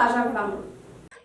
ताज्या घडामोडी.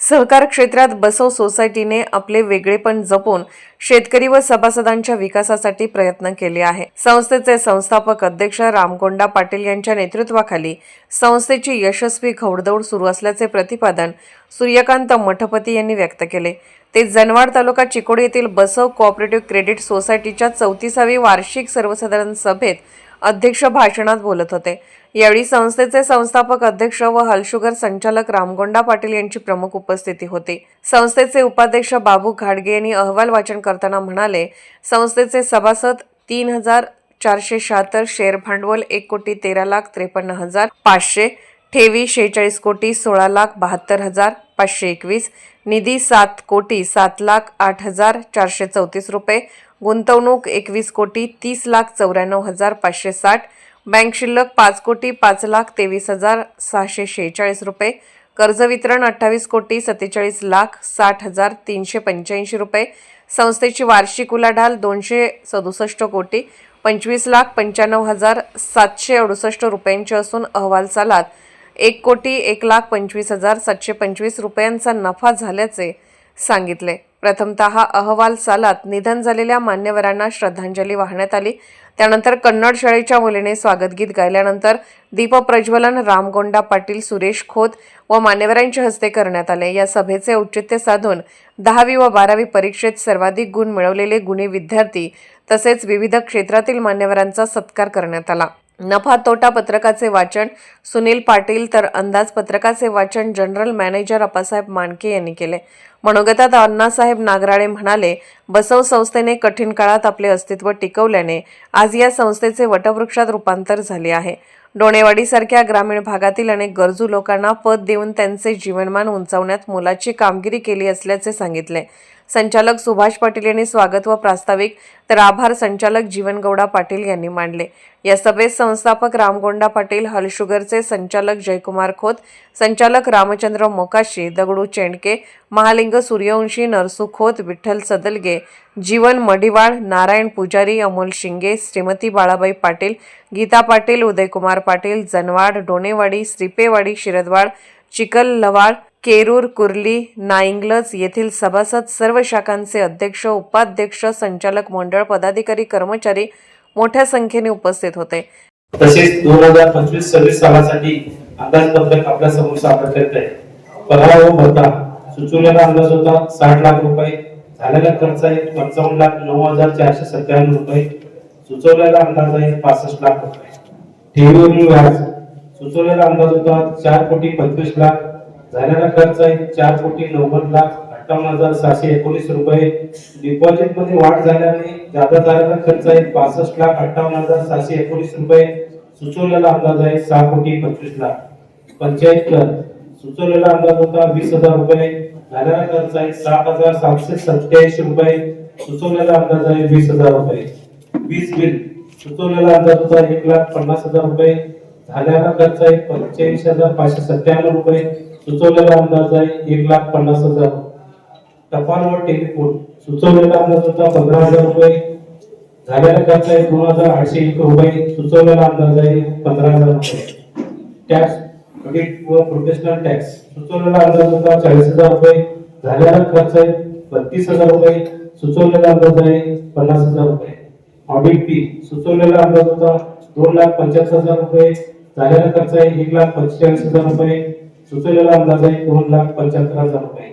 सहकार क्षेत्रात बसव सोसायटीने आपले वेगळेपण जपून शेतकरी व सभासदांच्या विकासासाठी प्रयत्न केले आहे. संस्थेचे संस्थापक अध्यक्ष रामकोंडा पाटील यांच्या नेतृत्वाखाली संस्थेची यशस्वी घौडदौड सुरू असल्याचे प्रतिपादन सूर्यकांत मठपती यांनी व्यक्त केले. ते जनवाड तालुका चिकोडी येथील बसव कोऑपरेटिव्ह क्रेडिट सोसायटीच्या चौतीसावी वार्षिक सर्वसाधारण सभेत अध्यक्ष भाषणात बोलत होते. यावेळी संस्थेचे संस्थापक अध्यक्ष व हलशुगर संचालक रामगोंडा पाटील यांची प्रमुख उपस्थिती होती. संस्थेचे उपाध्यक्ष बाबू घाडगे यांनी अहवाल वाचन करताना म्हणाले संस्थेचे सभासद तीन हजार चारशे शहात्तर शेअर भांडवल एक कोटी तेरा लाख त्रेपन्न हजार पाचशे ठेवी शेहेचाळीस कोटी सोळा लाख बहात्तर हजार पाचशे एकवीस निधी सात कोटी सात लाख आठ हजार चारशे चौतीस रुपये. गुंतवणूक एकवीस कोटी तीस लाख चौऱ्याण्णव हजार पाचशे साठ. बँक शिल्लक पाच कोटी पाच लाख तेवीस हजार सहाशे शेहेचाळीस रुपये. कर्ज वितरण अठ्ठावीस कोटी सत्तेचाळीस लाख साठ हजार तीनशे पंच्याऐंशी रुपये. संस्थेची वार्षिक उलाढाल दोनशे सदुसष्ट कोटी पंचवीस लाख पंच्याण्णव हजार सातशे अडुसष्ट रुपयांची असून अहवाल सालात एक कोटी एक लाख पंचवीस हजार सातशे पंचवीस रुपयांचा नफा झाल्याचे सांगितले. प्रथमतः अहवाल सालात निधन झालेल्या मान्यवरांना श्रद्धांजली वाहण्यात आली. त्यानंतर कन्नड शाळेच्या मुलीने स्वागतगीत गायल्यानंतर दीप प्रज्वलन रामगोंडा पाटील सुरेश खोत व मान्यवरांच्या हस्ते करण्यात आले. या सभेचे औचित्य साधून दहावी व बारावी परीक्षेत सर्वाधिक गुण मिळवलेले गुणी विद्यार्थी तसेच विविध क्षेत्रातील मान्यवरांचा सत्कार करण्यात आला. नफा तोटा पत्रकाचे वाचन सुनील पाटील तर अंदाज पत्रकाचे वाचन जनरल मॅनेजर अप्पासाहेब मानके यांनी केले. मनोगतात अण्णासाहेब नागराळे म्हणाले बसव संस्थेने कठीण काळात आपले अस्तित्व टिकवल्याने आज या संस्थेचे वटवृक्षात रूपांतर झाले आहे. डोणेवाडीसारख्या ग्रामीण भागातील अनेक गरजू लोकांना पद देऊन त्यांचे जीवनमान उंचावण्यात मोलाची कामगिरी केली असल्याचे सांगितले. संचालक सुभाष पाटील यांनी स्वागत व प्रास्ताविक तर आभार संचालक जीवनगौडा पाटील यांनी मांडले या सभेत संस्थापक रामगोंडा पाटील हलशुगरचे संचालक जयकुमार खोत संचालक रामचंद्र मोकाशी दगडू चेंडके महालिंग सूर्यवंशी नरसू खोत विठ्ठल सदलगे जीवन मडिवाळ नारायण पुजारी अमोल शिंगे श्रीमती बाळाबाई पाटील गीता पाटील उदयकुमार पाटील जनवाड डोणेवाडी श्रीपेवाडी शिरदवाड चिकल लवाळ केरूर कुर्ली नाईंग्लज येथील सभासद सर्व शाखांचे अध्यक्ष उपाध्यक्ष संचालक मंडळ पदाधिकारी कर्मचारी मोठ्या संख्येने उपस्थित होते. तसेच दोन हजार पंचवीस सव्वीस सालासाठी अंदाजपत्रक आपल्यासमोर सादर करत आहे. पगार व भत्ता सुचवलेला अंदाज होता साठ लाख रुपये. झालेला खर्च आहे पंचावन्न लाख नऊ हजार चारशे सत्त्याण्णव रुपये. सुचवलेला अंदाज आहे पासष्ट लाख रुपये. ठेवीवरील व्याज. सुचवलेला अंदाज होता चार कोटी पंचवीस लाख. झालेला खर्च आहे चार कोटी नव्वद लाख. अठ्ठावन्न हजार सहाशे एकोणीस रुपये. डिपॉझिटमध्ये वाढ झाल्याने जादा झालेला खर्च आहे पासष्ट लाख अठ्ठावन्न हजार सहाशे एकोणीस रुपये. सुचवलेला अंदाज आहे सहा कोटी पंचवीस लाख. पंचायत कर सुचवलेला अंदाज होता वीस हजार रुपये. झालेला खर्च आहे सात हजार सातशे सत्याऐंशी रुपये. सुचवलेला अंदाज आहे वीस हजार रुपये. वीज बिल. सुचवलेला अंदाज होता एक लाख पन्नास हजार रुपये. झालेला खर्च आहे पंच्याऐंशी हजार पाचशे सत्त्याण्णव रुपये. सुचवलेला अंदाज आहे एक लाख पन्नास हजार. टपाल व टेलिफोन. सुचवलेला अंदाज होता पंधरा हजार रुपये. झालेला खर्च आहे दोन हजार आठशे एक रुपये. सुचवलेला अंदाज आहे पंधरा हजार रुपये. टॅक्स क्रेडिट व प्रोफेशनल टॅक्स सुचवलेला अंदाज होता चाळीस हजार रुपये झालेला खर्च आहे बत्तीस हजार रुपये. सुचवलेला अंदाज आहे पन्नास हजार रुपये. ऑडिट फी सुचवलेला अंदाज होता दोन लाख पंच्याहत्तर हजार रुपये. झालेला खर्च आहे एक लाख पंचेचाळीस हजार रुपये. सुचवलेला अंदाज आहे दोन लाख पंच्याहत्तर हजार रुपये.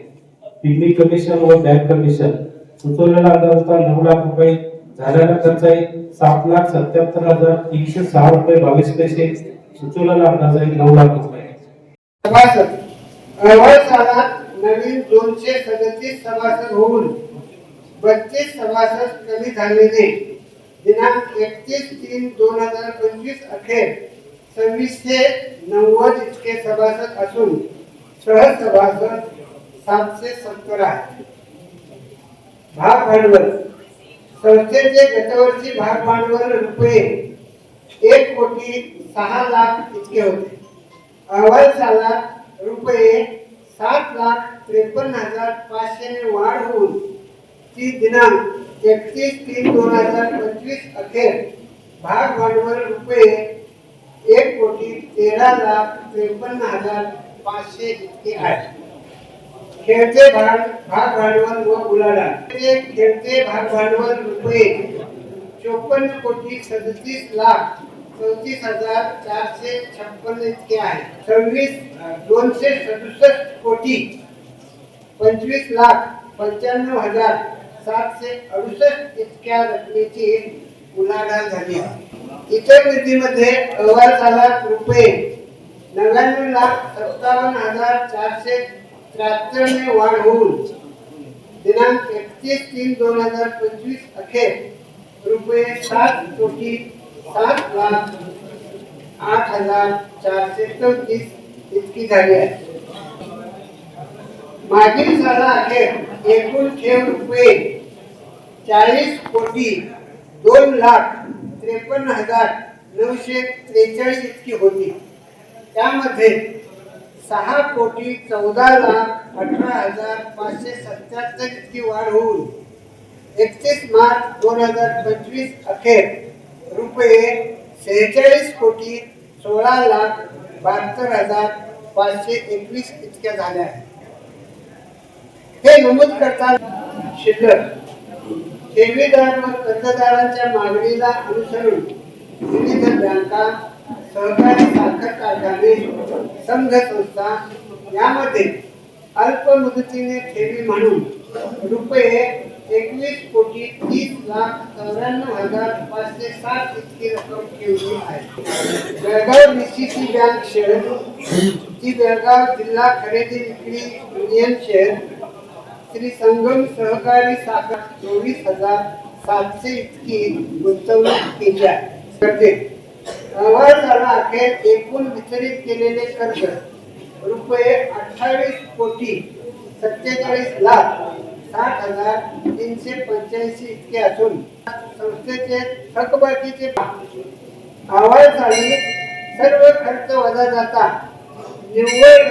पिकनिक कमिशन व बँक कमिशन सुचवलेला अंदाज होता नऊ लाख रुपये. झालेला खर्च आहे सात लाख सत्याहत्तर हजार तीनशे सहा रुपये बावीस पैसे. सुचवलेला अंदाज आहे नऊ लाख रुपये. सभासद। अहवाल नवीन दोनशे सदतीस सभासद होऊन बत्तीस सभासद कमी झालेले. दिनांक एकतीस तीन दोन हज़ार पंचवीस अखेर सव्वीसशे नव्वद इतके सभासद असून सहसभासद सातशे सत्तर आहे भाग भांडवल. संस्थेचे गतवर्षी भाग भांडवल रुपये एक कोटी सहा लाख इतके होते. अहवाल सालात रुपये सात लाख त्रेपन्न हजार पाचशे वाढ होऊन ती दिनांक एकतीस तीन दोन हजार पंचवीस अखेर भाग भांडवल रुपये एक कोटी तेरा लाख त्रेपन्न हजार पाचशे इतके आहे खेळते भाग भाग भांडवल व उलाढाल. खेळते भाग भांडवल रुपये चोपन्न कोटी सदतीस लाख चौतीस हजार चारशे छप्पन्न इतके आहे. सव्वीस दोनशे सदुसष्ट कोटी पंचवीस लाख पंच्याण्णव हजार सातशे अडुसष्ट इतक्या रकमेची उलाढाल झाली. इतर निधीमध्ये अहवाल झाला रुपये नव्याण्णव लाख सत्तावन्न हजार चारशे त्र्याहत्तरने वाढ होऊन दिनांक एकतीस तीन दोन हजार पंचवीस अखेर रुपये सात कोटी सात लाख आठ हजार चारशे चौतीस इतकी झाली आहे. मागील साला अखेर एकूण ठेव रुपये चाळीस कोटी दोन लाख त्रेपन्न हजार नऊशे त्रेचाळीस इतकी होती. त्यामध्ये सहा कोटी चौदा लाख अठरा हजार पाचशे सत्याहत्तर इतकी वाढ होऊन एकतीस मार्च दोन हजार पंचवीस अखेर रुपये सेहेचाळीस कोटी सोळा लाख बहात्तर हजार पाचशे एकवीस इतक्या झाल्या. आहेत हे नमूद करता शिल्लक. ठेवीदार व कर्जदारांच्या मागणीला अनुसरून विविध बँका सहकारी साखर कारखाने संघ संस्था यामध्ये अल्प मुदतीने ठेवी म्हणून रुपये एकवीस कोटी तीस लाख चौऱ्याण्णव हजार पाचशे सात इतकी रक्कम ठेवली आहे. बेळगाव डीसीसी बँक शेअर जी बेळगाव जिल्हा खरेदी विक्री युनियन शेअर श्री संगम सहकारी साखर चोवीस हजार सातशे इतकी गुंतवणूक केली आहे. करते. झाला अखेर एकूण वितरित केलेले कर्ज रुपये अठ्ठावीस कोटी सत्तेचाळीस लाख सात हजार तीनशे पंच्याऐंशी इतके असून संस्थेचे थकबाकीचे अहवाल झाले सर्व खर्च वजा जाता. निव्वळ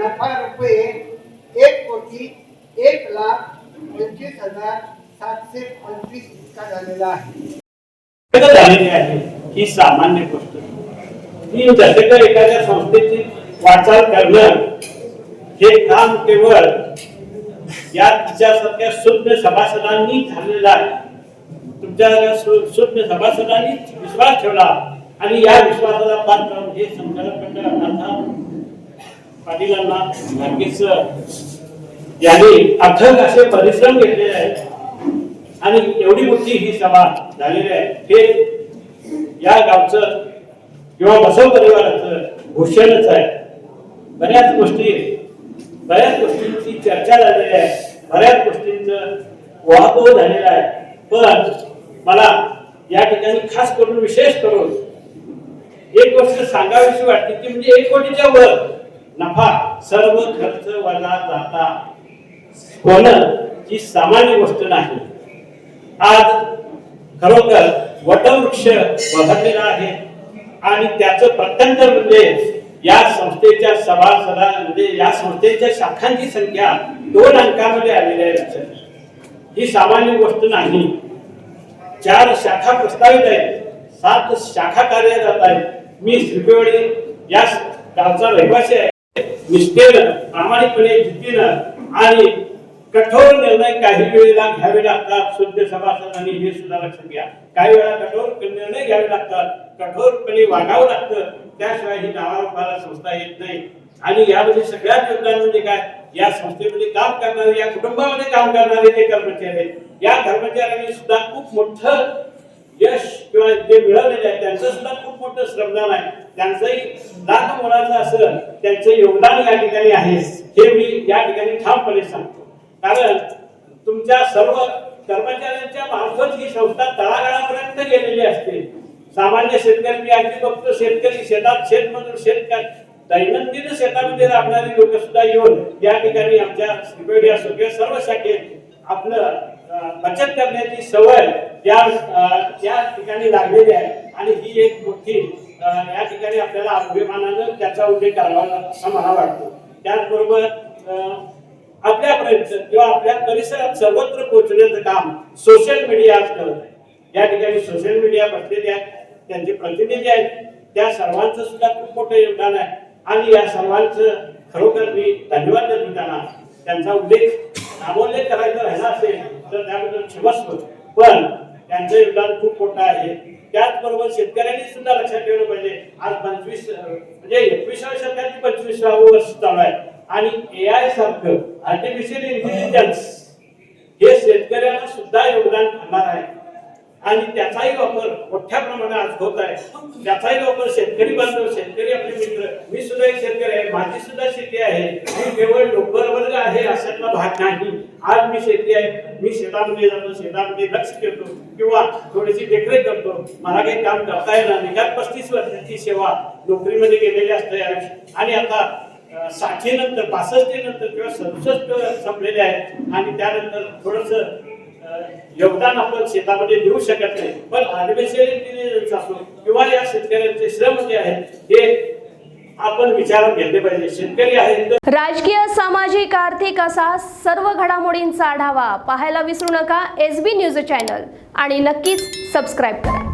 नफा रुपये एक कोटी एक लाख पंचवीस हजार सातशे पंचवीस इतका झालेला आहे. झालेली आहे. ही सामान्य गोष्ट. ही जसे एखाद्या संस्थेची वाटचाल करणं हे काम केवळ या तिच्यासारख्या शून्य सभासदांनी झालेला आहे. तुमच्या शू- शून्य सभासदांनी विश्वास ठेवला आणि या विश्वासाला पात्र हे संचालक मंडळ पाटीलांना नक्कीच यांनी अथक असे परिश्रम घेतलेले आहेत. आणि एवढी मोठी ही सभा झालेली आहे. हे या गावचं किंवा बसव परिवाराचं भूषणच आहे. बऱ्याच गोष्टी बऱ्याच गोष्टींची चर्चा झालेली आहे. बऱ्याच गोष्टींचं वाहतूक झालेला आहे. पण मला या ठिकाणी खास करून विशेष करून एक गोष्ट सांगावीशी वाटते ती म्हणजे एक कोटीच्या वर नफा सर्व खर्च वजा जाता होणं ही सामान्य गोष्ट नाही. आज खरोखर वटवृक्ष बहरलेला आहे. आणि त्याचं प्रत्यंतर म्हणजे या संस्थेच्या सभासदा म्हणजे या संस्थेच्या शाखांची संख्या दोन अंकामध्ये आलेली आहे लक्षात ही सामान्य गोष्ट नाही. चार शाखा प्रस्तावित आहेत. सात शाखा कार्यरत आहेत. मी श्रीपेवाडी या गावचा रहिवासी आहे. निष्ठेनं प्रामाणिकपणे जिद्दीनं आणि कठोर निर्णय काही वेळेला घ्यावे लागतात. शुद्ध सभासदांनी हे सुद्धा लक्षात घ्या. काही वेळा कठोर निर्णय घ्यावे लागतात. कठोरपणे वागावं लागतं. त्याशिवाय ही नावारूपाला संस्था येत नाही. आणि यामध्ये सगळ्यात योगदान म्हणजे काय? या संस्थेमध्ये काम करणारे या कुटुंबामध्ये काम करणारे जे कर्मचारी आहेत या कर्मचाऱ्यांनी सुद्धा खूप मोठं यश किंवा जे मिळवलेले आहे त्यांचं सुद्धा खूप मोठं श्रमदान आहे. त्यांचंही लाख मोलाचं असं त्यांचं योगदान या ठिकाणी आहे. हे मी या ठिकाणी ठामपणे सांगतो. कारण तुमच्या सर्व कर्मचाऱ्यांच्या मार्फत ही संस्था तळागाळापर्यंत गेलेली असते. सामान्य शेतकरी मी अगदी बघतो शेतकरी शेतात शेतमजूर शेतकरी दैनंदिन शेतामध्ये राबणारी लोक सुद्धा येऊन या ठिकाणी आमच्या श्रीपेढी असो किंवा सर्व शाखेत आपलं बचत करण्याची सवय या अं, या ठिकाणी लागलेली आहे. आणि ही एक मोठी या ठिकाणी आपल्याला अभिमानानं त्याचा उल्लेख करावा असं मला वाटतो. त्याचबरोबर आपल्यापर्यंत किंवा आपल्या परिसरात सर्वत्र पोहोचण्याचं काम सोशल मीडिया आज करत आहे. या ठिकाणी सोशल मीडिया बसलेले आहे त्यांचे प्रतिनिधी आहेत. त्या सर्वांचं सुद्धा खूप मोठं योगदान आहे. आणि या सर्वांचं खरोखर मी धन्यवाद देतो त्यांना. त्यांचा उल्लेख नामोल्लेख करायचा राहिला असेल तर त्याबद्दल क्षमस्व. पण त्यांचं योगदान खूप मोठं आहे. त्याचबरोबर शेतकऱ्यांनी सुद्धा लक्षात ठेवलं पाहिजे. आज पंचवीस म्हणजे एकविसाव्या शतकाची पंचवीसावं वर्ष चालू आहे. आणि ए आय सारखं आर्टिफिशियल इंटेलिजन्स हे शेतकऱ्यांना सुद्धा योगदान ठरणार आहे. आणि त्याचाही वापर मोठ्या प्रमाणात आज होत आहे. त्याचाही वापर शेतकरी बांधव शेतकरी आपले मित्र मी सुद्धा एक शेतकरी आहे. माझी सुद्धा शेती आहे. मी केवळ डोंगर वर्ग आहे अशातला भाग नाही. आज मी शेती आहे. मी शेतामध्ये जातो शेतामध्ये लक्ष करतो किंवा थोडीशी देखरेख करतो. मला काही काम करता येणार नाही. कारण पस्तीस वर्षाची सेवा नोकरीमध्ये गेलेली असते. आणि आता साठी नंतर बासष्टी नंतर किंवा सदुसष्ट संपलेले आहेत आणि त्यानंतर थोडस योगदान आपण शेतामध्ये देऊ शकत नाही. पण आर्टिफिशियल असो किंवा या शेतकऱ्यांचे श्रम जे आहेत हे आपण विचारात घेतले पाहिजे. शेतकरी आहेत राजकीय सामाजिक आर्थिक असा सर्व घडामोडींचा आढावा पाहायला विसरू नका. एस बी न्यूज चॅनल आणि नक्कीच सबस्क्राईब करा.